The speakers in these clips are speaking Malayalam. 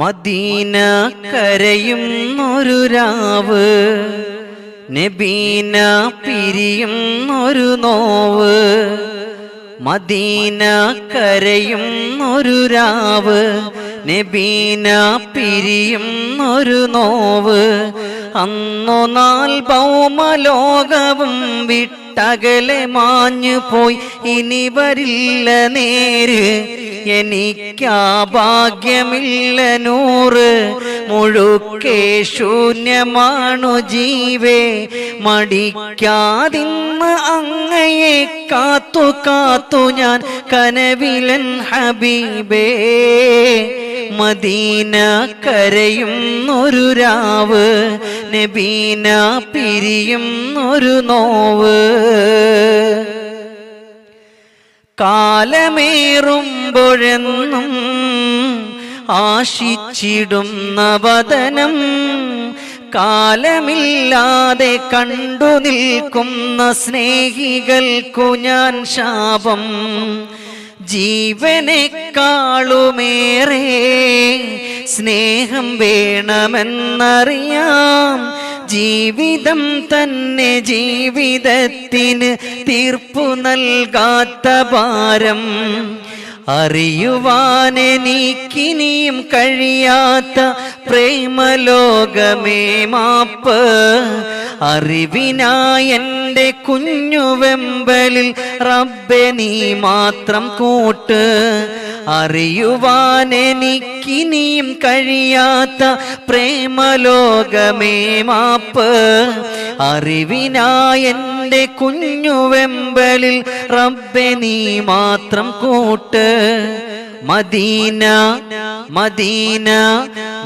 മദീന കരയും കരയുന്നൊരു രാവ് നബീന ഒരു നോവ് മദീന കരയും കരയുന്നൊരു രാവ് നബീന ഒരു നോവ്. അന്നു നാൾ ഭൗമലോകവും വിട്ടകലെ മാഞ്ഞു പോയി ഇനി വരില്ല നേര്. എനിക്കാ ഭാഗ്യമില്ല നൂറ്. മുഴുക്കെ ശൂന്യമാണു ജീവേ. മടിക്കാതിന്ന് അങ്ങയെ കാത്തു കാത്തു ഞാൻ കനവിലൻ ഹബീബേ. മദീന കരയുന്നൊരു രാവ് നബീന പിരിയുന്നൊരു നോവ്. കാലമേറുമ്പോഴെന്നും ആശിച്ചിടുന്ന വതനം കാലമില്ലാതെ കണ്ടു നിൽക്കുന്ന സ്നേഹികൾക്കു ഞാൻ ശാപം. ജീവനെക്കാളുമേറെ സ്നേഹം വേണമെന്നറിയാം. ജീവിതം തന്നെ ജീവിതത്തിന് തീർപ്പു നൽകാത്ത ഭാരം. അറിയുവാനെനിക്കിനിയും കഴിയാത്ത പ്രേമലോകമേ മാപ്പ്. അറിവിനായന്റെ കുഞ്ഞുവെമ്പലിൽ റബ്ബെ നീ മാത്രം കൂട്ട്. അറിയുവാനെനിക്കിനിയും കഴിയാത്ത പ്രേമലോകമേ മാപ്പ്. അറിവിനായെന്റെ കുഞ്ഞുവെമ്പലിൽ റബ്ബെ നീ മാത്രം കൂട്ട്. മദീന മദീന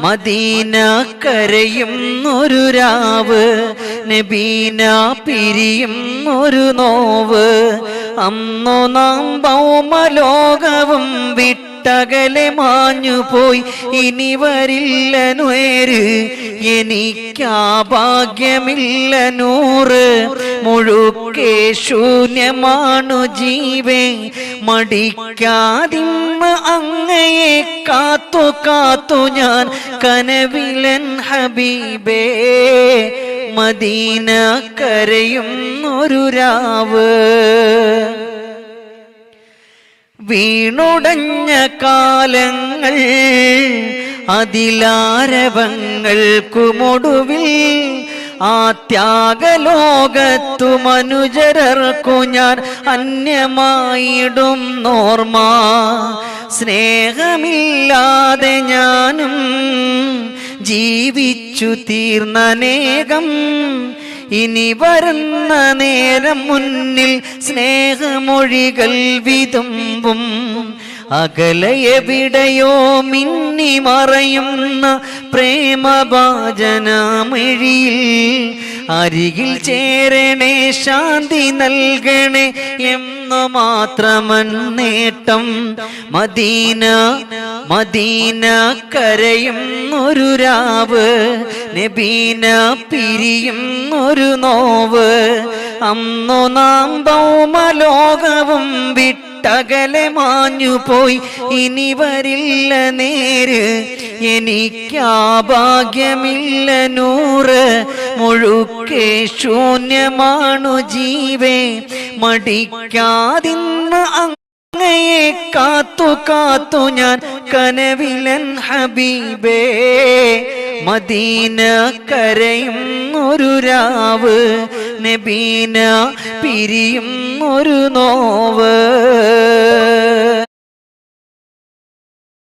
മദീന കരയും ഒരു രാവ്. നബീന പിരിയും ഒരു നോവ്. അന്നു നാം ഭൗമലോകവും വിട്ടകലെ മാഞ്ഞു പോയി. ഇനി വരില്ല നേര് എനിക്കാ ഭാഗ്യമില്ല നൂറ്. മുഴുക്കെ ശൂന്യമാണു ജീവേ. മടിക്കാതിമ്മ അങ്ങയെ കാത്തു കാത്തു ഞാൻ കനവിലൻ ഹബീബേ. മദീന കരയും ഒരു രാവ്. വീണുടഞ്ഞ കാലങ്ങൾ അതിലാരവങ്ങൾക്കുമൊടുവിൽ ആ ത്യാഗലോകത്തു മനുജരർക്കു ഞാൻ അന്യമായിടും നോർമ സ്നേഹമില്ലാതെ ഞാനും ജീവിച്ചു തീർന്നനേകം ഇനി വരുന്ന നേരം മുന്നിൽ സ്നേഹമൊഴികൾ വിതുമ്പും. അകലയെവിടെയോ മിന്നി മറയുന്ന പ്രേമഭാജനമിഴിയിൽ അരികിൽ ചേരണേ ശാന്തി നൽകണേ എന്നു മാത്രമൻ നേട്ടം മദീന മദീന കരയും ഒരു രാവ് നബീന പിരിയും ഒരു നോവ്. അന്നു നാം ഭൗമലോകവും വിട്ടകലെ മാഞ്ഞു പോയി. ഇനി വരില്ല നേര്. എനിക്കാ ഭാഗ്യമില്ല നൂറ്. മുഴുക്കെ ശൂന്യമാണു ജീവേ. മടിക്കാതിന്ന് അങ്ങയെ കാത്തു കാത്തു ഞാൻ കനവിലൻ ഹബീബേ. മദീന കരയും ഒരു രാവ് നബീന പിരിയും ഒരു നോവ്.